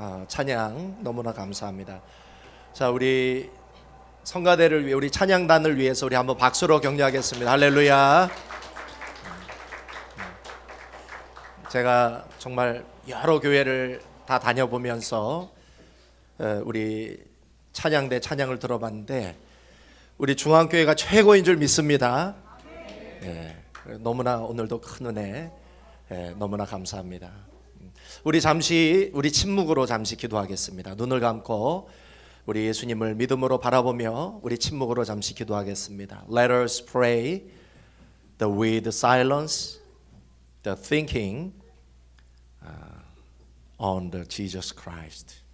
아, 찬양 너무나 감사합니다. 자, 우리 성가대를 위해 우리 찬양단을 위해서 우리 한번 박수로 격려하겠습니다. 할렐루야. 제가 정말 여러 교회를 다 다녀보면서 어, 우리 찬양대 찬양을 들어봤는데 우리 중앙교회가 최고인 줄 믿습니다. 예, 너무나 오늘도 큰 은혜 예, 너무나 감사합니다. 우리 잠시 우리 침묵으로 잠시 기도하겠습니다. 눈을 감고 우리 예수님을 믿음으로 바라보며 우리 침묵으로 잠시 기도하겠습니다. Let us pray the with silence, the thinking uh, on the Jesus Christ.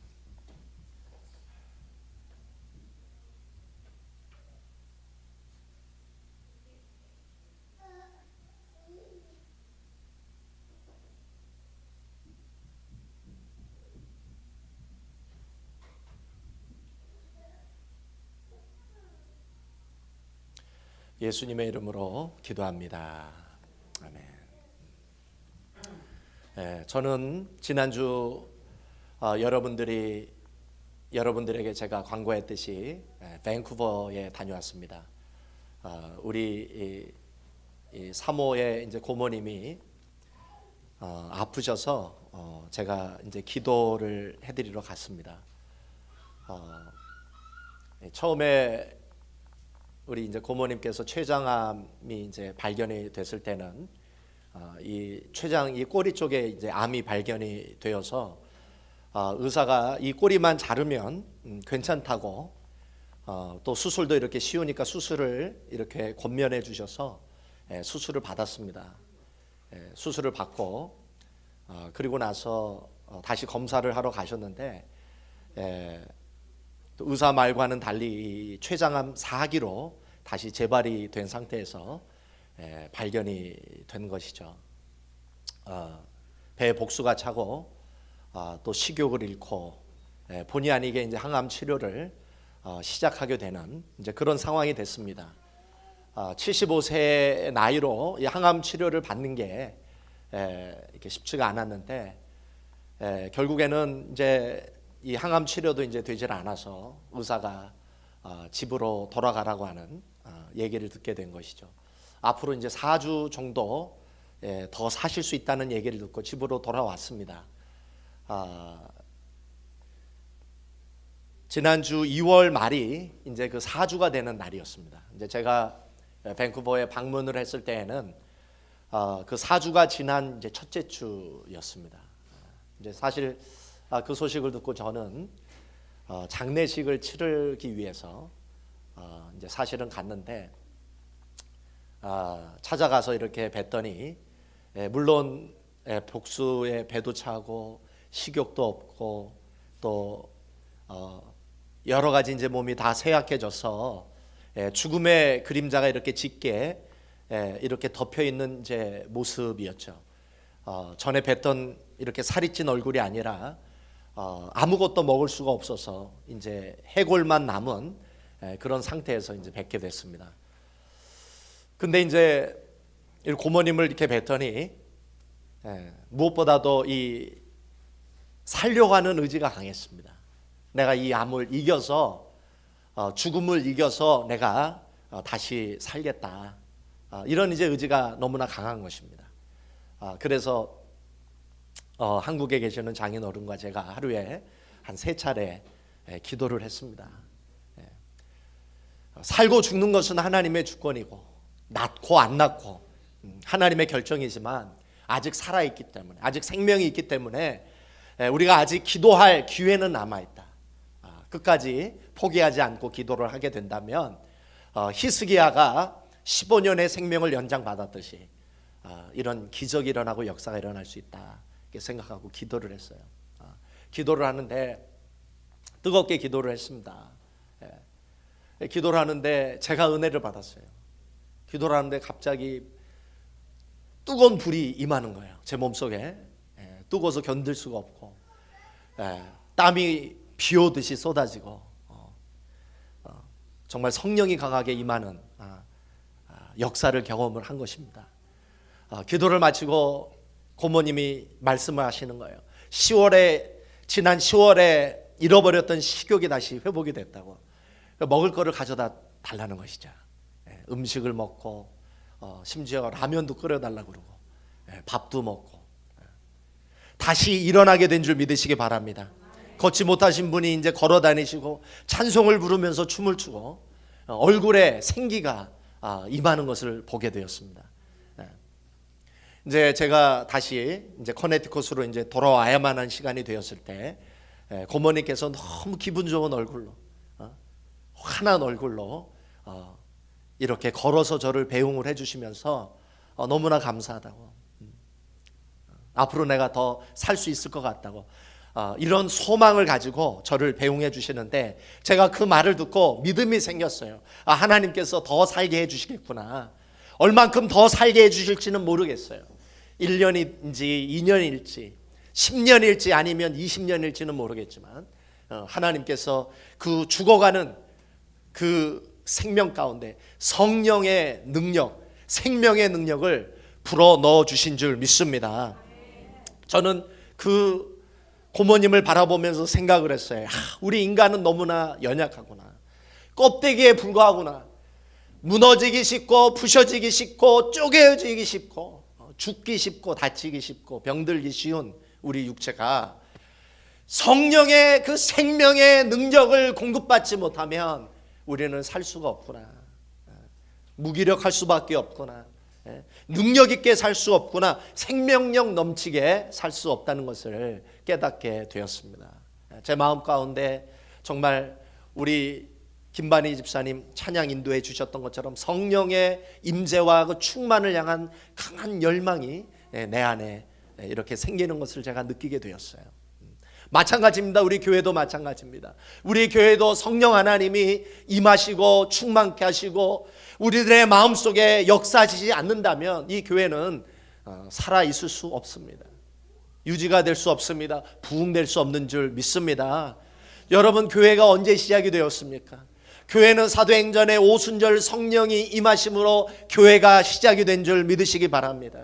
예수님의 이름으로 기도합니다. 아멘. 예, 저는 지난주 어, 여러분들이 여러분들에게 제가 광고했듯이 예, 밴쿠버에 다녀왔습니다. 어, 우리 이, 이 사모의 이제 고모님이 어, 아프셔서 어, 제가 이제 기도를 해드리러 갔습니다. 어, 예, 처음에 우리 이제 고모님께서 췌장암이 이제 발견이 됐을 때는 어, 이 췌장 이 꼬리 쪽에 이제 암이 발견이 되어서 어, 의사가 이 꼬리만 자르면 음, 괜찮다고 어, 또 수술도 이렇게 쉬우니까 수술을 이렇게 권면해 주셔서 예, 수술을 받았습니다. 예, 수술을 받고 어, 그리고 나서 어, 다시 검사를 하러 가셨는데 예, 또 의사 말과는 달리 이 췌장암 4기로 다시 재발이 된 상태에서 에, 발견이 된 것이죠. 어, 배 복수가 차고 어, 또 식욕을 잃고 에, 본의 아니게 이제 항암 치료를 어, 시작하게 되는 이제 그런 상황이 됐습니다. 어, 75세 나이로 이 항암 치료를 받는 게 에, 이렇게 쉽지가 않았는데 에, 결국에는 이제 이 항암 치료도 이제 되질 않아서 의사가 어, 집으로 돌아가라고 하는 어, 얘기를 듣게 된 것이죠. 앞으로 이제 4주 정도 예, 더 사실 수 있다는 얘기를 듣고 집으로 돌아왔습니다. 아, 지난주 2월 말이 이제 그 4주가 되는 날이었습니다. 이제 제가 밴쿠버에 방문을 했을 때에는 어, 그 4주가 지난 이제 첫째 주였습니다. 이제 사실 아, 그 소식을 듣고 저는 어, 장례식을 치르기 위해서 어, 이제 사실은 갔는데 아, 찾아가서 이렇게 뵀더니 예, 물론 예, 복수에 배도 차고 식욕도 없고 또 어, 여러 가지 이제 몸이 다 쇠약해져서 예, 죽음의 그림자가 이렇게 짙게 예, 이렇게 덮여 있는 이제 모습이었죠. 어, 전에 뵀던 이렇게 살이 찐 얼굴이 아니라 어, 아무것도 먹을 수가 없어서 이제 해골만 남은 예, 그런 상태에서 이제 뵙게 됐습니다. 근데 이제 이 고모님을 이렇게 뵀더니 예, 무엇보다도 이 살려고 하는 의지가 강했습니다. 내가 이 암을 이겨서 어, 죽음을 이겨서 내가 어, 다시 살겠다. 어, 이런 이제 의지가 너무나 강한 것입니다. 아, 그래서 어, 한국에 계시는 장인 어른과 제가 하루에 한 세 차례 예, 기도를 했습니다. 예. 어, 살고 죽는 것은 하나님의 주권이고 낫고 안 낫고 음, 하나님의 결정이지만 아직 살아 있기 때문에 아직 생명이 있기 때문에 예, 우리가 아직 기도할 기회는 남아 있다. 아, 끝까지 포기하지 않고 기도를 하게 된다면 어, 히스기야가 15년의 생명을 연장받았듯이 아, 이런 기적이 일어나고 역사가 일어날 수 있다. 생각하고 기도를 했어요. 아, 기도를 하는데 뜨겁게 기도를 했습니다. 예. 기도를 하는데 제가 은혜를 받았어요. 기도를 하는데 갑자기 뜨거운 불이 임하는 거예요. 제 몸속에 예, 뜨거워서 견딜 수가 없고 예, 땀이 비 오듯이 쏟아지고 어, 어, 정말 성령이 강하게 임하는 아, 아, 역사를 경험을 한 것입니다. 아, 기도를 마치고 고모님이 말씀을 하시는 거예요. 10월에 지난 10월에 잃어버렸던 식욕이 다시 회복이 됐다고 먹을 거를 가져다 달라는 것이죠. 예, 음식을 먹고 어, 심지어 라면도 끓여달라 그러고 예, 밥도 먹고 예. 다시 일어나게 된 줄 믿으시기 바랍니다. 걷지 못하신 분이 이제 걸어 다니시고 찬송을 부르면서 춤을 추고 어, 얼굴에 생기가 아, 임하는 것을 보게 되었습니다. 예. 이제 제가 다시 이제 커네티컷으로 이제 돌아와야만 한 시간이 되었을 때 예, 고모님께서 너무 기분 좋은 얼굴로 어, 환한 얼굴로 어, 이렇게 걸어서 저를 배웅을 해주시면서 어, 너무나 감사하다고 음. 앞으로 내가 더 살 수 있을 것 같다고 어, 이런 소망을 가지고 저를 배웅해 주시는데 제가 그 말을 듣고 믿음이 생겼어요. 아, 하나님께서 더 살게 해 주시겠구나. 얼만큼 더 살게 해 주실지는 모르겠어요. 1년인지 2년일지 10년일지 아니면 20년일지는 모르겠지만 어, 하나님께서 그 죽어가는 그 생명 가운데 성령의 능력, 생명의 능력을 불어 넣어 주신 줄 믿습니다. 저는 그 고모님을 바라보면서 생각을 했어요. 아, 우리 인간은 너무나 연약하구나. 껍데기에 불과하구나. 무너지기 쉽고 부셔지기 쉽고 쪼개지기 쉽고 어, 죽기 쉽고 다치기 쉽고 병들기 쉬운 우리 육체가 성령의 그 생명의 능력을 공급받지 못하면 우리는 살 수가 없구나. 무기력할 수밖에 없구나. 예, 능력 있게 살 수 없구나. 생명력 넘치게 살 수 없다는 것을 깨닫게 되었습니다. 예, 제 마음 가운데 정말 우리 김반희 집사님 찬양 인도해 주셨던 것처럼 성령의 임재와 그 충만을 향한 강한 열망이 예, 내 안에 이렇게 생기는 것을 제가 느끼게 되었어요. 마찬가지입니다. 우리 교회도 마찬가지입니다. 우리 교회도 성령 하나님이 임하시고 충만케 하시고 우리들의 마음속에 역사하시지 않는다면 이 교회는 어, 살아 있을 수 없습니다. 유지가 될 수 없습니다. 부흥될 수 없는 줄 믿습니다. 여러분 교회가 언제 시작이 되었습니까? 교회는 사도행전의 오순절 성령이 임하심으로 교회가 시작이 된 줄 믿으시기 바랍니다.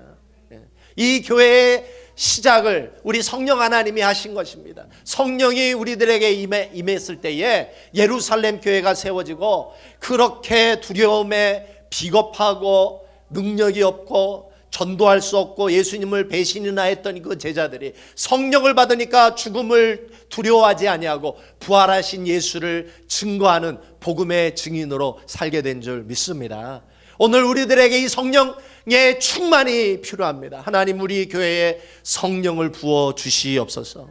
예. 이 교회의 시작을 우리 성령 하나님이 하신 것입니다. 성령이 우리들에게 임해, 임했을 때에 예루살렘 교회가 세워지고 그렇게 두려움에 비겁하고 능력이 없고 전도할 수 없고 예수님을 배신이나 했던 그 제자들이 성령을 받으니까 죽음을 두려워하지 아니하고 부활하신 예수를 증거하는 복음의 증인으로 살게 된 줄 믿습니다. 오늘 우리들에게 이 성령의 충만이 필요합니다. 하나님 우리 교회에 성령을 부어 주시옵소서.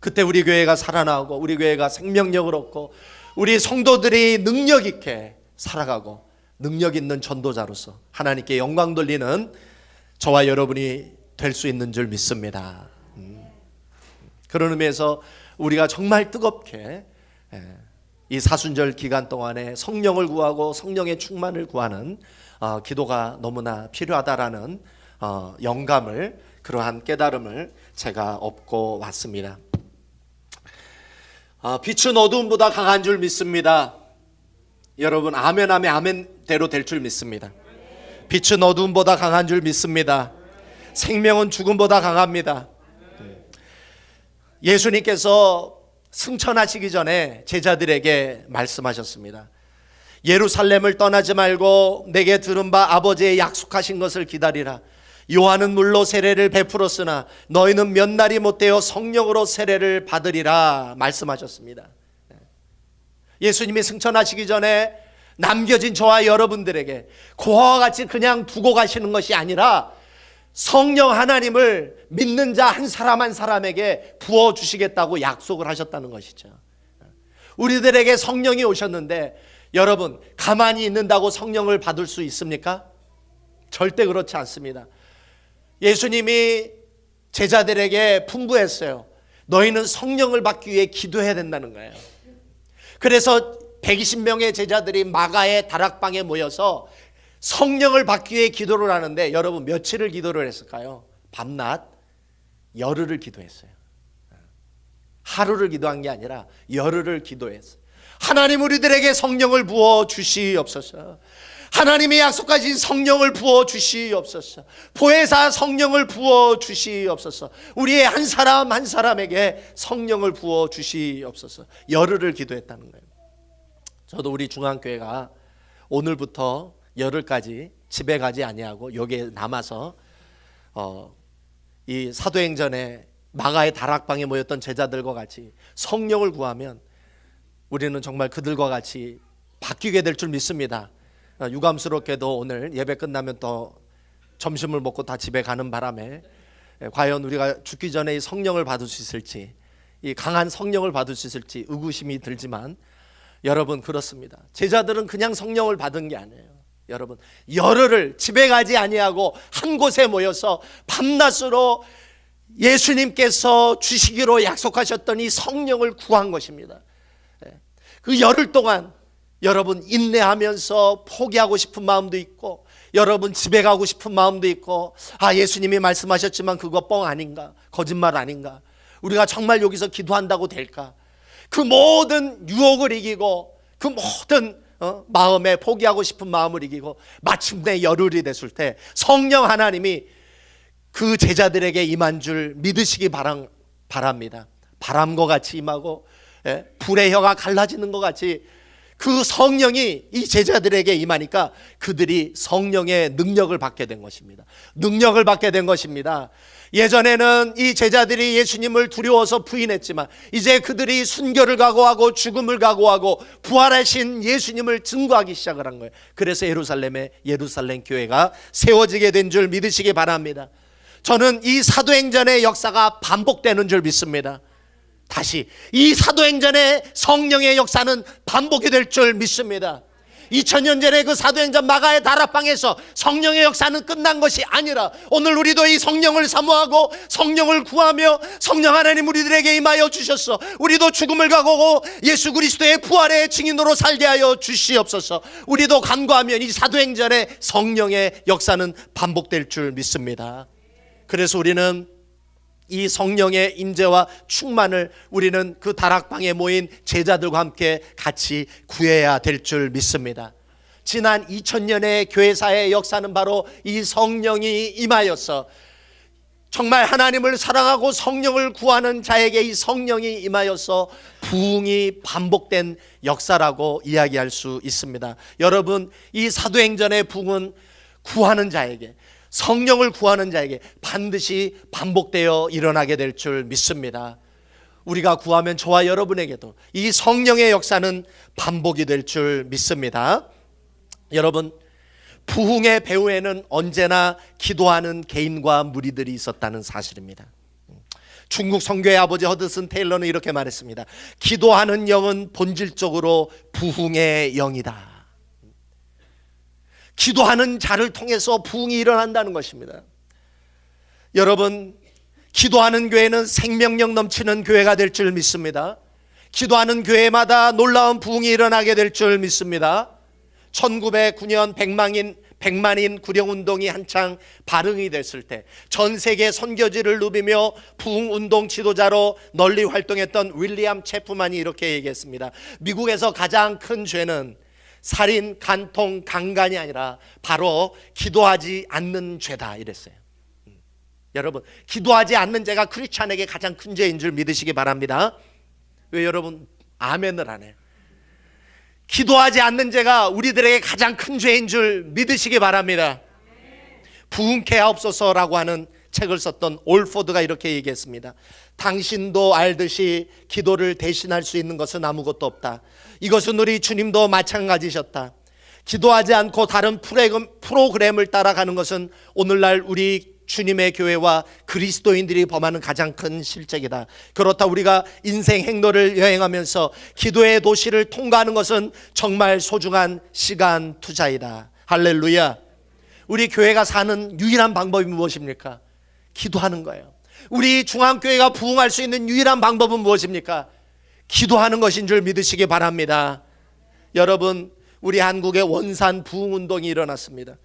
그때 우리 교회가 살아나고 우리 교회가 생명력을 얻고 우리 성도들이 능력 있게 살아가고 능력 있는 전도자로서 하나님께 영광 돌리는 저와 여러분이 될 수 있는 줄 믿습니다. 음. 그런 의미에서 우리가 정말 뜨겁게 예, 이 사순절 기간 동안에 성령을 구하고 성령의 충만을 구하는 어, 기도가 너무나 필요하다라는 어, 영감을 그러한 깨달음을 제가 얻고 왔습니다. 어, 빛은 어두움보다 강한 줄 믿습니다. 여러분 아멘 아멘 아멘대로 될 줄 믿습니다. 빛은 어두움보다 강한 줄 믿습니다. 생명은 죽음보다 강합니다. 예수님께서 승천하시기 전에 제자들에게 말씀하셨습니다. 예루살렘을 떠나지 말고 내게 들은 바 아버지의 약속하신 것을 기다리라. 요한은 물로 세례를 베풀었으나 너희는 몇 날이 못되어 성령으로 세례를 받으리라 말씀하셨습니다. 예수님이 승천하시기 전에 남겨진 저와 여러분들에게 고아와 같이 그냥 두고 가시는 것이 아니라 성령 하나님을 믿는 자 한 사람 한 사람에게 부어 주시겠다고 약속을 하셨다는 것이죠. 우리들에게 성령이 오셨는데 여러분 가만히 있는다고 성령을 받을 수 있습니까? 절대 그렇지 않습니다. 예수님이 제자들에게 풍부했어요. 너희는 성령을 받기 위해 기도해야 된다는 거예요. 그래서 120명의 제자들이 마가의 다락방에 모여서 성령을 받기 위해 기도를 하는데 여러분 며칠을 기도를 했을까요? 밤낮 열흘을 기도했어요. 하루를 기도한 게 아니라 열흘을 기도했어요. 하나님 우리들에게 성령을 부어 주시옵소서. 하나님이 약속하신 성령을 부어 주시옵소서. 보혜사 성령을 부어 주시옵소서. 우리의 한 사람 한 사람에게 성령을 부어 주시옵소서. 열흘을 기도했다는 거예요. 저도 우리 중앙교회가 오늘부터 열흘까지 집에 가지 아니하고 여기에 남아서 어, 이 사도행전에 마가의 다락방에 모였던 제자들과 같이 성령을 구하면 우리는 정말 그들과 같이 바뀌게 될 줄 믿습니다. 어, 유감스럽게도 오늘 예배 끝나면 또 점심을 먹고 다 집에 가는 바람에 에, 과연 우리가 죽기 전에 이 성령을 받을 수 있을지 이 강한 성령을 받을 수 있을지 의구심이 들지만 여러분 그렇습니다. 제자들은 그냥 성령을 받은 게 아니에요. 여러분 열흘을 집에 가지 아니하고 한 곳에 모여서 밤낮으로 예수님께서 주시기로 약속하셨던 이 성령을 구한 것입니다. 예. 그 열흘 동안 여러분 인내하면서 포기하고 싶은 마음도 있고 여러분 집에 가고 싶은 마음도 있고 아 예수님이 말씀하셨지만 그거 뻥 아닌가 거짓말 아닌가 우리가 정말 여기서 기도한다고 될까 그 모든 유혹을 이기고 그 모든 어, 마음에 포기하고 싶은 마음을 이기고 마침내 열흘이 됐을 때 성령 하나님이 그 제자들에게 임한 줄 믿으시기 바람, 바랍니다. 바람과 같이 임하고 예, 불의 혀가 갈라지는 것 같이 그 성령이 이 제자들에게 임하니까 그들이 성령의 능력을 받게 된 것입니다. 능력을 받게 된 것입니다. 예전에는 이 제자들이 예수님을 두려워서 부인했지만 이제 그들이 순교를 각오하고 죽음을 각오하고 부활하신 예수님을 증거하기 시작을 한 거예요. 그래서 예루살렘에 예루살렘 교회가 세워지게 된 줄 믿으시기 바랍니다. 저는 이 사도행전의 역사가 반복되는 줄 믿습니다. 다시 이 사도행전의 성령의 역사는 반복이 될 줄 믿습니다. 2000년 전에 그 사도행전 마가의 다락방에서 성령의 역사는 끝난 것이 아니라 오늘 우리도 이 성령을 사모하고 성령을 구하며 성령 하나님 우리들에게 임하여 주셨어. 우리도 죽음을 각오고 예수 그리스도의 부활의 증인으로 살게 하여 주시옵소서. 우리도 간구하면 이 사도행전의 성령의 역사는 반복될 줄 믿습니다. 그래서 우리는 이 성령의 임재와 충만을 우리는 그 다락방에 모인 제자들과 함께 같이 구해야 될 줄 믿습니다. 지난 2000년의 교회사의 역사는 바로 이 성령이 임하여서 정말 하나님을 사랑하고 성령을 구하는 자에게 이 성령이 임하여서 부흥이 반복된 역사라고 이야기할 수 있습니다. 여러분, 이 사도행전의 부흥은 구하는 자에게 성령을 구하는 자에게 반드시 반복되어 일어나게 될 줄 믿습니다. 우리가 구하면 저와 여러분에게도 이 성령의 역사는 반복이 될 줄 믿습니다. 여러분, 부흥의 배후에는 언제나 기도하는 개인과 무리들이 있었다는 사실입니다. 중국 성교의 아버지 허드슨 테일러는 이렇게 말했습니다. 기도하는 영은 본질적으로 부흥의 영이다. 기도하는 자를 통해서 부흥이 일어난다는 것입니다. 여러분, 기도하는 교회는 생명력 넘치는 교회가 될 줄 믿습니다. 기도하는 교회마다 놀라운 부흥이 일어나게 될 줄 믿습니다. 1909년 백만인 백만인 구령 운동이 한창 발흥이 됐을 때 전 세계 선교지를 누비며 부흥 운동 지도자로 널리 활동했던 윌리엄 체프만이 이렇게 얘기했습니다. 미국에서 가장 큰 죄는 살인, 간통, 강간이 아니라 바로 기도하지 않는 죄다 이랬어요. 음. 여러분, 기도하지 않는 죄가 크리스찬에게 가장 큰 죄인 줄 믿으시기 바랍니다. 왜 여러분 아멘을 안 해요? 기도하지 않는 죄가 우리들에게 가장 큰 죄인 줄 믿으시기 바랍니다. 부흥케 하옵소서라고 하는 책을 썼던 올포드가 이렇게 얘기했습니다. 당신도 알듯이 기도를 대신할 수 있는 것은 아무것도 없다. 이것은 우리 주님도 마찬가지셨다. 기도하지 않고 다른 프로그램을 따라가는 것은 오늘날 우리 주님의 교회와 그리스도인들이 범하는 가장 큰 실책이다. 그렇다 우리가 인생 행로를 여행하면서 기도의 도시를 통과하는 것은 정말 소중한 시간 투자이다. 할렐루야. 우리 교회가 사는 유일한 방법이 무엇입니까? 기도하는 거예요. 우리 중앙교회가 부흥할 수 있는 유일한 방법은 무엇입니까? 기도하는 것인 줄 믿으시기 바랍니다. 여러분, 우리 한국의 원산 부흥 운동이 일어났습니다.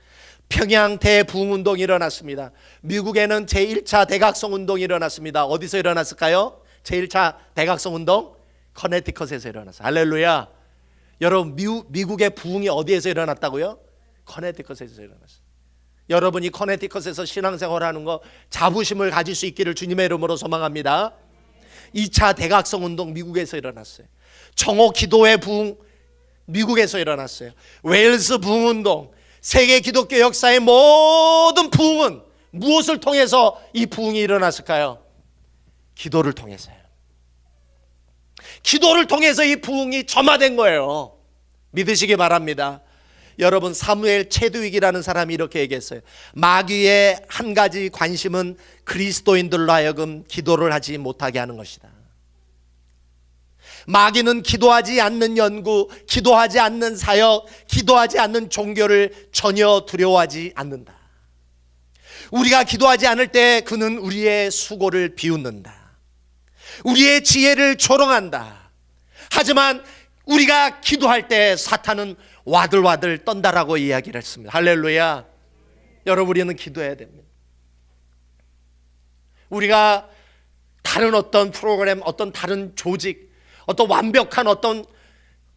평양 대부흥 운동이 일어났습니다. 미국에는 제1차 대각성 운동이 일어났습니다. 어디서 일어났을까요? 제1차 대각성 운동 커네티컷에서 일어났어요. 할렐루야. 여러분, 미국, 미국의 부흥이 어디에서 일어났다고요? 커네티컷에서 일어났어요. 여러분이 커네티컷에서 신앙생활하는 거 자부심을 가질 수 있기를 주님의 이름으로 소망합니다. 2차 대각성 운동 미국에서 일어났어요. 정오 기도회 부흥 미국에서 일어났어요. 웨일스 부흥 운동 세계 기독교 역사의 모든 부흥은 무엇을 통해서 이 부흥이 일어났을까요? 기도를 통해서요. 기도를 통해서 이 부흥이 점화된 거예요. 믿으시기 바랍니다. 여러분 사무엘 체드윅이라는 사람이 이렇게 얘기했어요. 마귀의 한 가지 관심은 그리스도인들로 하여금 기도를 하지 못하게 하는 것이다. 마귀는 기도하지 않는 연구, 기도하지 않는 사역, 기도하지 않는 종교를 전혀 두려워하지 않는다. 우리가 기도하지 않을 때 그는 우리의 수고를 비웃는다. 우리의 지혜를 조롱한다. 하지만 우리가 기도할 때 사탄은 와들와들 떤다라고 이야기를 했습니다. 할렐루야. 여러분 우리는 기도해야 됩니다. 우리가 다른 어떤 프로그램, 어떤 다른 조직, 어떤 완벽한 어떤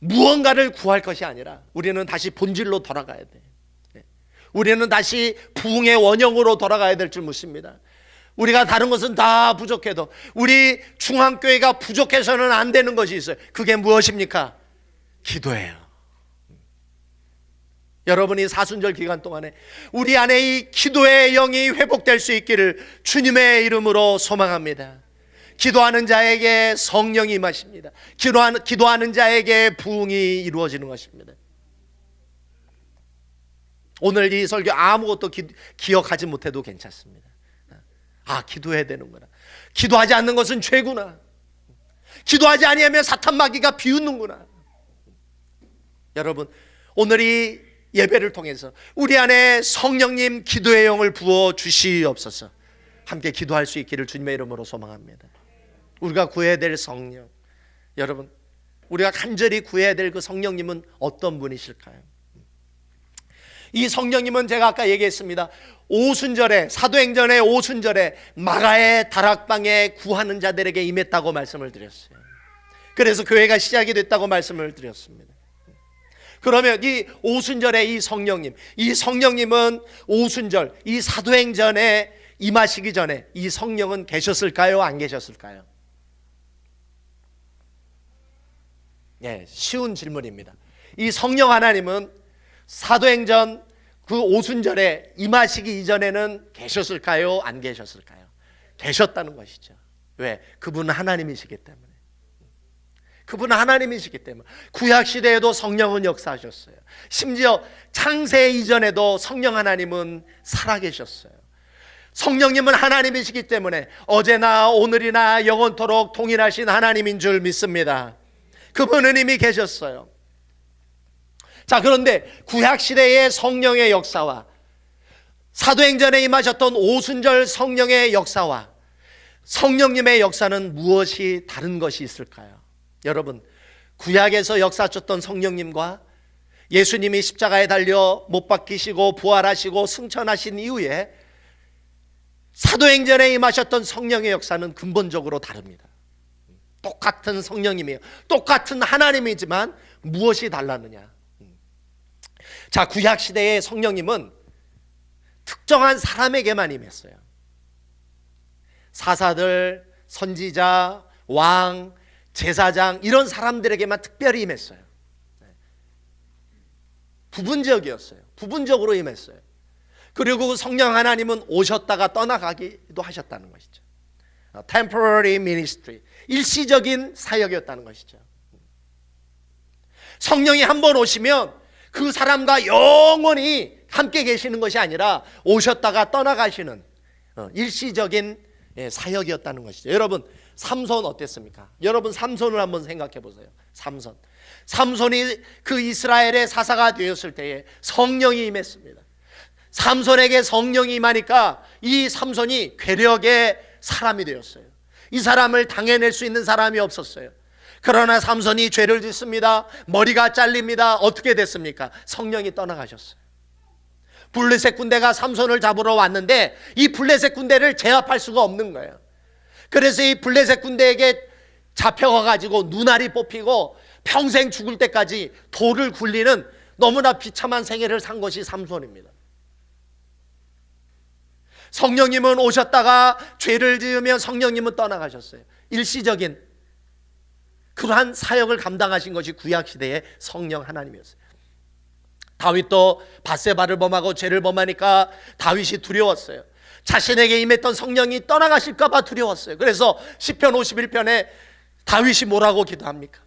무언가를 구할 것이 아니라 우리는 다시 본질로 돌아가야 돼. 네. 우리는 다시 부흥의 원형으로 돌아가야 될 줄 믿습니다. 우리가 다른 것은 다 부족해도 우리 중앙교회가 부족해서는 안 되는 것이 있어요. 그게 무엇입니까? 기도예요. 여러분이 사순절 기간 동안에 우리 안에 이 기도의 영이 회복될 수 있기를 주님의 이름으로 소망합니다. 기도하는 자에게 성령이 임하십니다. 기도하는, 기도하는 자에게 부흥이 이루어지는 것입니다. 오늘 이 설교 아무것도 기, 기억하지 못해도 괜찮습니다. 아, 기도해야 되는구나. 기도하지 않는 것은 죄구나. 기도하지 아니하면 사탄 마귀가 비웃는구나. 여러분, 오늘 이 예배를 통해서 우리 안에 성령님 기도의 영을 부어 주시옵소서. 함께 기도할 수 있기를 주님의 이름으로 소망합니다. 우리가 구해야 될 성령. 여러분, 우리가 간절히 구해야 될 그 성령님은 어떤 분이실까요? 이 성령님은 제가 아까 얘기했습니다. 오순절에 사도행전의 오순절에 마가의 다락방에 구하는 자들에게 임했다고 말씀을 드렸어요. 그래서 교회가 시작이 됐다고 말씀을 드렸습니다. 그러면 이 오순절의 이 성령님, 이 성령님은 오순절, 이 사도행전에 임하시기 전에 이 성령은 계셨을까요? 안 계셨을까요? 예, 쉬운 질문입니다. 이 성령 하나님은 사도행전 그 오순절에 임하시기 이전에는 계셨을까요? 안 계셨을까요? 계셨다는 것이죠. 왜? 그분은 하나님이시기 때문에. 그분은 하나님이시기 때문에. 구약 시대에도 성령은 역사하셨어요. 심지어 창세 이전에도 성령 하나님은 살아계셨어요. 성령님은 하나님이시기 때문에 어제나 오늘이나 영원토록 동일하신 하나님인 줄 믿습니다. 그분은 이미 계셨어요. 자, 그런데 구약 시대의 성령의 역사와 사도행전에 임하셨던 오순절 성령의 역사와 성령님의 역사는 무엇이 다른 것이 있을까요? 여러분, 구약에서 역사하셨던 성령님과 예수님이 십자가에 달려 못 박히시고 부활하시고 승천하신 이후에 사도행전에 임하셨던 성령의 역사는 근본적으로 다릅니다. 똑같은 성령님이에요. 똑같은 하나님이지만 무엇이 달랐느냐? 자, 구약 시대의 성령님은 특정한 사람에게만 임했어요. 사사들, 선지자, 왕, 제사장 이런 사람들에게만 특별히 임했어요. 부분적이었어요. 부분적으로 임했어요. 그리고 그 성령 하나님은 오셨다가 떠나가기도 하셨다는 것이죠. temporary ministry 일시적인 사역이었다는 것이죠. 성령이 한 번 오시면 그 사람과 영원히 함께 계시는 것이 아니라 오셨다가 떠나가시는 어, 일시적인 예, 사역이었다는 것이죠. 여러분 삼손 어땠습니까? 여러분 삼손을 한번 생각해 보세요. 삼손. 삼손이 그 이스라엘의 사사가 되었을 때에 성령이 임했습니다. 삼손에게 성령이 임하니까 이 삼손이 괴력의 사람이 되었어요. 이 사람을 당해낼 수 있는 사람이 없었어요. 그러나 삼손이 죄를 짓습니다. 머리가 잘립니다. 어떻게 됐습니까? 성령이 떠나가셨어요. 블레셋 군대가 삼손을 잡으러 왔는데 이 블레셋 군대를 제압할 수가 없는 거예요. 그래서 이 블레셋 군대에게 잡혀가 가지고 눈알이 뽑히고 평생 죽을 때까지 돌을 굴리는 너무나 비참한 생애를 산 것이 삼손입니다. 성령님은 오셨다가 죄를 지으면 성령님은 떠나가셨어요. 일시적인 그러한 사역을 감당하신 것이 구약 시대의 성령 하나님이었어요. 다윗도 바세바를 범하고 죄를 범하니까 다윗이 두려웠어요. 자신에게 임했던 성령이 떠나가실까 봐 두려웠어요. 그래서 시편 51편에 다윗이 뭐라고 기도합니까?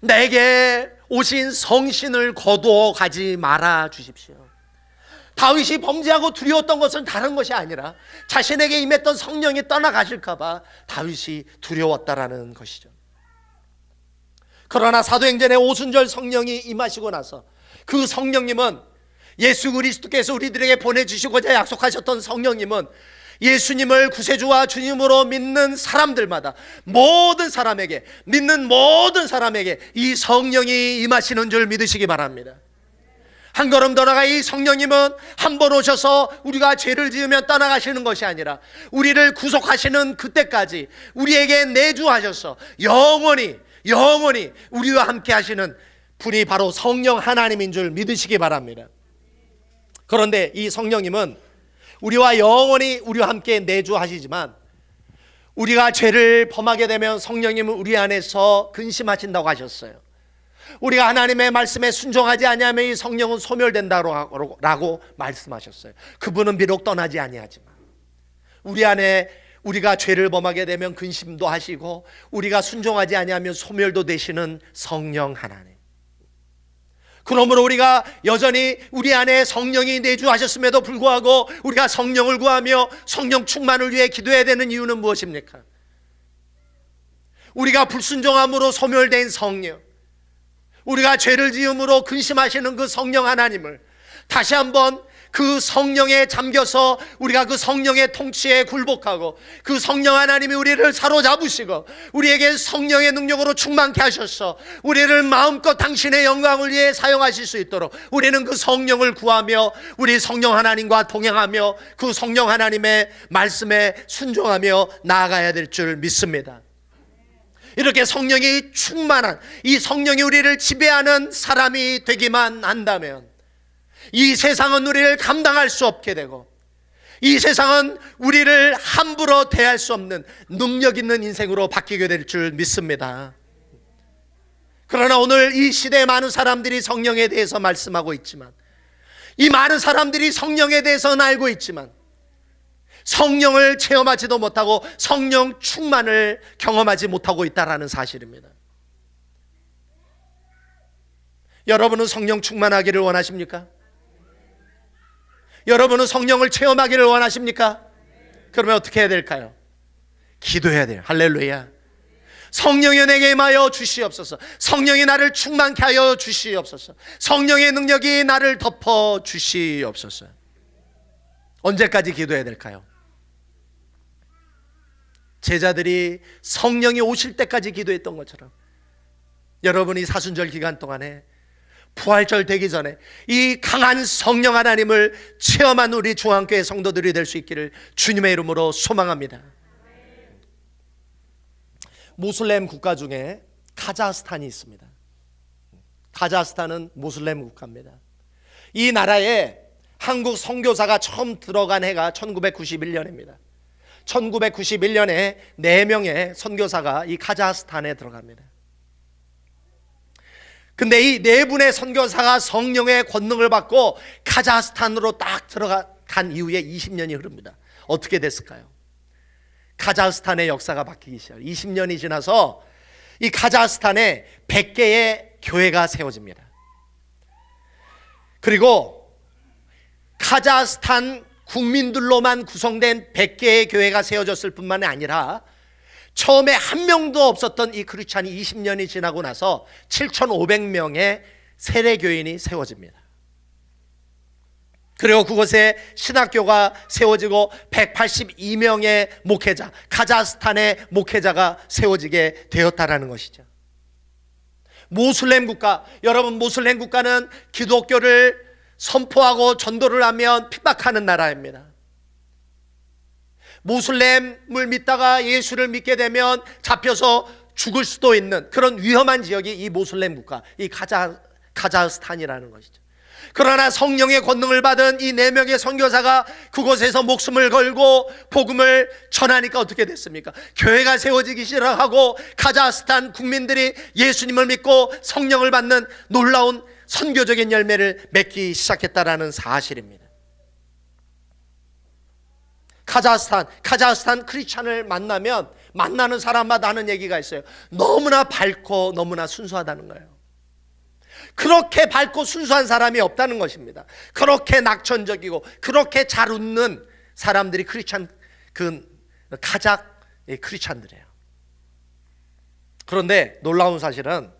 내게 오신 성신을 거두어 가지 말아 주십시오. 다윗이 범죄하고 두려웠던 것은 다른 것이 아니라 자신에게 임했던 성령이 떠나가실까봐 다윗이 두려웠다라는 것이죠. 그러나 사도행전에 오순절 성령이 임하시고 나서 그 성령님은 예수 그리스도께서 우리들에게 보내주시고자 약속하셨던 성령님은 예수님을 구세주와 주님으로 믿는 사람들마다 모든 사람에게 믿는 모든 사람에게 이 성령이 임하시는 줄 믿으시기 바랍니다. 한 걸음 더 나가 이 성령님은 한 번 오셔서 우리가 죄를 지으면 떠나가시는 것이 아니라 우리를 구속하시는 그때까지 우리에게 내주하셔서 영원히 영원히 우리와 함께 하시는 분이 바로 성령 하나님인 줄 믿으시기 바랍니다. 그런데 이 성령님은 우리와 영원히 우리와 함께 내주하시지만 우리가 죄를 범하게 되면 성령님은 우리 안에서 근심하신다고 하셨어요. 우리가 하나님의 말씀에 순종하지 아니하면 이 성령은 소멸된다라고 말씀하셨어요. 그분은 비록 떠나지 아니하지만 우리 안에 우리가 죄를 범하게 되면 근심도 하시고 우리가 순종하지 아니하면 소멸도 되시는 성령 하나님. 그러므로 우리가 여전히 우리 안에 성령이 내주하셨음에도 불구하고 우리가 성령을 구하며 성령 충만을 위해 기도해야 되는 이유는 무엇입니까? 우리가 불순종함으로 소멸된 성령, 우리가 죄를 지음으로 근심하시는 그 성령 하나님을 다시 한번 그 성령에 잠겨서 우리가 그 성령의 통치에 굴복하고 그 성령 하나님이 우리를 사로잡으시고 우리에게 성령의 능력으로 충만케 하셔서 우리를 마음껏 당신의 영광을 위해 사용하실 수 있도록 우리는 그 성령을 구하며 우리 성령 하나님과 동행하며 그 성령 하나님의 말씀에 순종하며 나아가야 될 줄 믿습니다. 이렇게 성령이 충만한 이 성령이 우리를 지배하는 사람이 되기만 한다면 이 세상은 우리를 감당할 수 없게 되고 이 세상은 우리를 함부로 대할 수 없는 능력 있는 인생으로 바뀌게 될 줄 믿습니다. 그러나 오늘 이 시대에 많은 사람들이 성령에 대해서 말씀하고 있지만 이 많은 사람들이 성령에 대해서는 알고 있지만 성령을 체험하지도 못하고 성령 충만을 경험하지 못하고 있다라는 사실입니다. 여러분은 성령 충만하기를 원하십니까? 여러분은 성령을 체험하기를 원하십니까? 그러면 어떻게 해야 될까요? 기도해야 돼요. 할렐루야. 성령이 내게 임하여 주시옵소서. 성령이 나를 충만케 하여 주시옵소서. 성령의 능력이 나를 덮어 주시옵소서. 언제까지 기도해야 될까요? 제자들이 성령이 오실 때까지 기도했던 것처럼 여러분이 사순절 기간 동안에 부활절 되기 전에 이 강한 성령 하나님을 체험한 우리 중앙교회 성도들이 될 수 있기를 주님의 이름으로 소망합니다. 모슬렘 국가 중에 카자흐스탄이 있습니다. 카자흐스탄은 모슬렘 국가입니다. 이 나라에 한국 선교사가 처음 들어간 해가 1991년입니다. 1991년에 4명의 선교사가 이 카자흐스탄에 들어갑니다. 근데 이 네 분의 선교사가 성령의 권능을 받고 카자흐스탄으로 딱 들어간 이후에 20년이 흐릅니다. 어떻게 됐을까요? 카자흐스탄의 역사가 바뀌기 시작. 20년이 지나서 이 카자흐스탄에 100개의 교회가 세워집니다. 그리고 카자흐스탄 국민들로만 구성된 100개의 교회가 세워졌을 뿐만 아니라 처음에 한 명도 없었던 이 크리스찬이 20년이 지나고 나서 7,500명의 세례교인이 세워집니다. 그리고 그곳에 신학교가 세워지고 182명의 목회자, 카자흐스탄의 목회자가 세워지게 되었다라는 것이죠. 모슬렘 국가, 여러분 모슬렘 국가는 기독교를 선포하고 전도를 하면 핍박하는 나라입니다. 모슬렘을 믿다가 예수를 믿게 되면 잡혀서 죽을 수도 있는 그런 위험한 지역이 이 모슬렘 국가, 이 카자 카자흐스탄이라는 것이죠. 그러나 성령의 권능을 받은 이 네 명의 선교사가 그곳에서 목숨을 걸고 복음을 전하니까 어떻게 됐습니까? 교회가 세워지기 시작하고 카자흐스탄 국민들이 예수님을 믿고 성령을 받는 놀라운 선교적인 열매를 맺기 시작했다라는 사실입니다. 카자흐스탄, 카자흐스탄 크리스찬을 만나면 만나는 사람마다 하는 얘기가 있어요. 너무나 밝고 너무나 순수하다는 거예요. 그렇게 밝고 순수한 사람이 없다는 것입니다. 그렇게 낙천적이고 그렇게 잘 웃는 사람들이 크리스찬 그 카작 크리스찬들이에요. 그런데 놀라운 사실은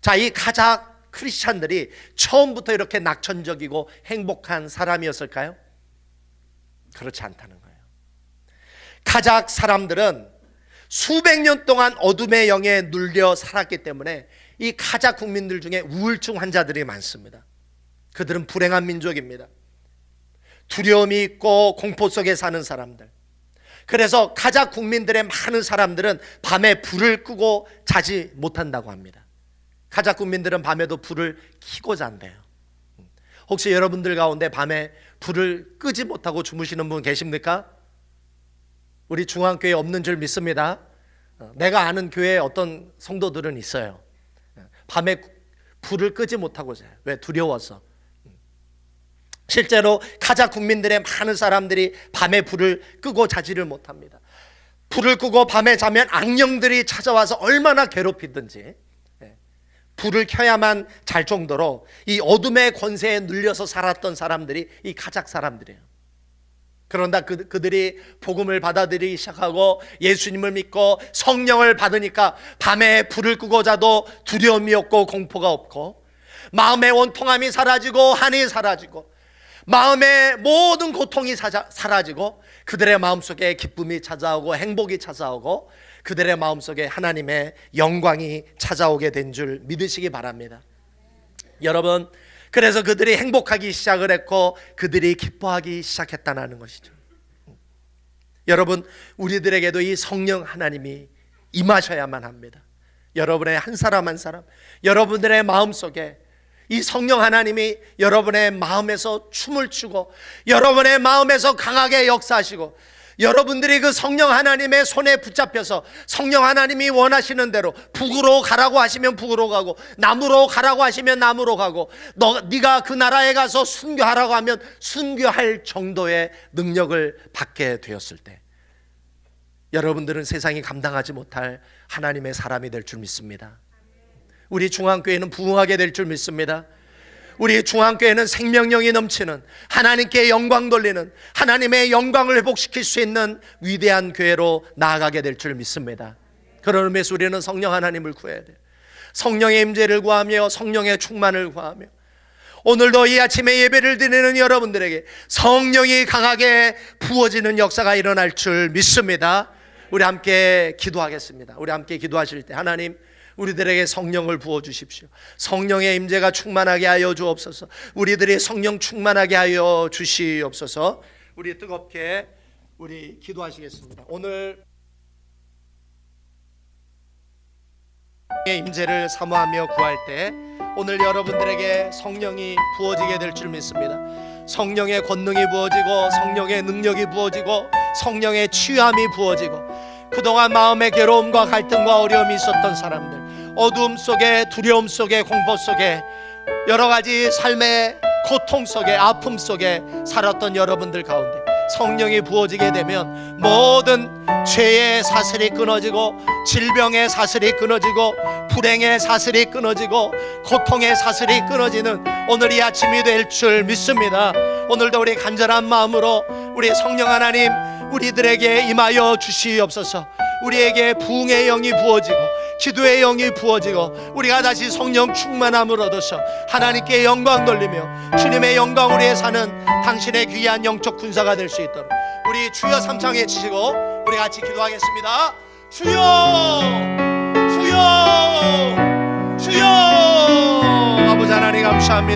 자 이 카작 크리스찬들이 처음부터 이렇게 낙천적이고 행복한 사람이었을까요? 그렇지 않다는 거예요. 카작 사람들은 수백 년 동안 어둠의 영에 눌려 살았기 때문에 이 카자 국민들 중에 우울증 환자들이 많습니다. 그들은 불행한 민족입니다. 두려움이 있고 공포 속에 사는 사람들. 그래서 카자 국민들의 많은 사람들은 밤에 불을 끄고 자지 못한다고 합니다. 카자 국민들은 밤에도 불을 켜고 잔대요. 혹시 여러분들 가운데 밤에 불을 끄지 못하고 주무시는 분 계십니까? 우리 중앙교회 없는 줄 믿습니다. 어, 내가 아는 교회에 어떤 성도들은 있어요. 밤에 불을 끄지 못하고 자요. 왜? 두려워서. 실제로 카자 국민들의 많은 사람들이 밤에 불을 끄고 자지를 못합니다. 불을 끄고 밤에 자면 악령들이 찾아와서 얼마나 괴롭히든지 예, 불을 켜야만 잘 정도로 이 어둠의 권세에 눌려서 살았던 사람들이 이 카작 사람들이에요. 그런다 그, 그들이 복음을 받아들이기 시작하고 예수님을 믿고 성령을 받으니까 밤에 불을 끄고 자도 두려움이 없고 공포가 없고 마음의 원통함이 사라지고 한이 사라지고 마음의 모든 고통이 사자, 사라지고 그들의 마음속에 기쁨이 찾아오고 행복이 찾아오고 그들의 마음속에 하나님의 영광이 찾아오게 된 줄 믿으시기 바랍니다. 여러분 그래서 그들이 행복하기 시작을 했고 그들이 기뻐하기 시작했다는 것이죠. 여러분 우리들에게도 이 성령 하나님이 임하셔야만 합니다. 여러분의 한 사람 한 사람 여러분들의 마음 속에 이 성령 하나님이 여러분의 마음에서 춤을 추고 여러분의 마음에서 강하게 역사하시고 여러분들이 그 성령 하나님의 손에 붙잡혀서 성령 하나님이 원하시는 대로 북으로 가라고 하시면 북으로 가고 남으로 가라고 하시면 남으로 가고 너 네가 그 나라에 가서 순교하라고 하면 순교할 정도의 능력을 받게 되었을 때 여러분들은 세상이 감당하지 못할 하나님의 사람이 될 줄 믿습니다. 우리 중앙교회는 부흥하게 될 줄 믿습니다. 우리 중앙교회는 생명력이 넘치는 하나님께 영광 돌리는 하나님의 영광을 회복시킬 수 있는 위대한 교회로 나아가게 될 줄 믿습니다. 그런 의미에서 우리는 성령 하나님을 구해야 돼요. 성령의 임재를 구하며 성령의 충만을 구하며 오늘도 이 아침에 예배를 드리는 여러분들에게 성령이 강하게 부어지는 역사가 일어날 줄 믿습니다. 우리 함께 기도하겠습니다. 우리 함께 기도하실 때 하나님 우리들에게 성령을 부어 주십시오. 성령의 임재가 충만하게 하여 주옵소서. 우리들이 성령 충만하게 하여 주시옵소서. 우리 뜨겁게 우리 기도하시겠습니다. 오늘 의 임재를 사모하며 구할 때 오늘 여러분들에게 성령이 부어지게 될 줄 믿습니다. 성령의 권능이 부어지고 성령의 능력이 부어지고 성령의 취함이 부어지고 그동안 마음의 괴로움과 갈등과 어려움이 있었던 사람들 어두움 속에 두려움 속에 공포 속에 여러 가지 삶의 고통 속에 아픔 속에 살았던 여러분들 가운데 성령이 부어지게 되면 모든 죄의 사슬이 끊어지고 질병의 사슬이 끊어지고 불행의 사슬이 끊어지고 고통의 사슬이 끊어지는 오늘 이 아침이 될 줄 믿습니다. 오늘도 우리 간절한 마음으로 우리 성령 하나님 우리들에게 임하여 주시옵소서. 우리에게 부흥의 영이 부어지고 기도의 영이 부어지고 우리가 다시 성령 충만함을 얻어서 하나님께 영광 돌리며 주님의 위해 사는 당신의 귀한 영적 군사가 될 수 있도록 우리 주여 삼창 외치시고 우리 같이 기도하겠습니다. 주여 주여 주여 아버지 하나님 감사합니다.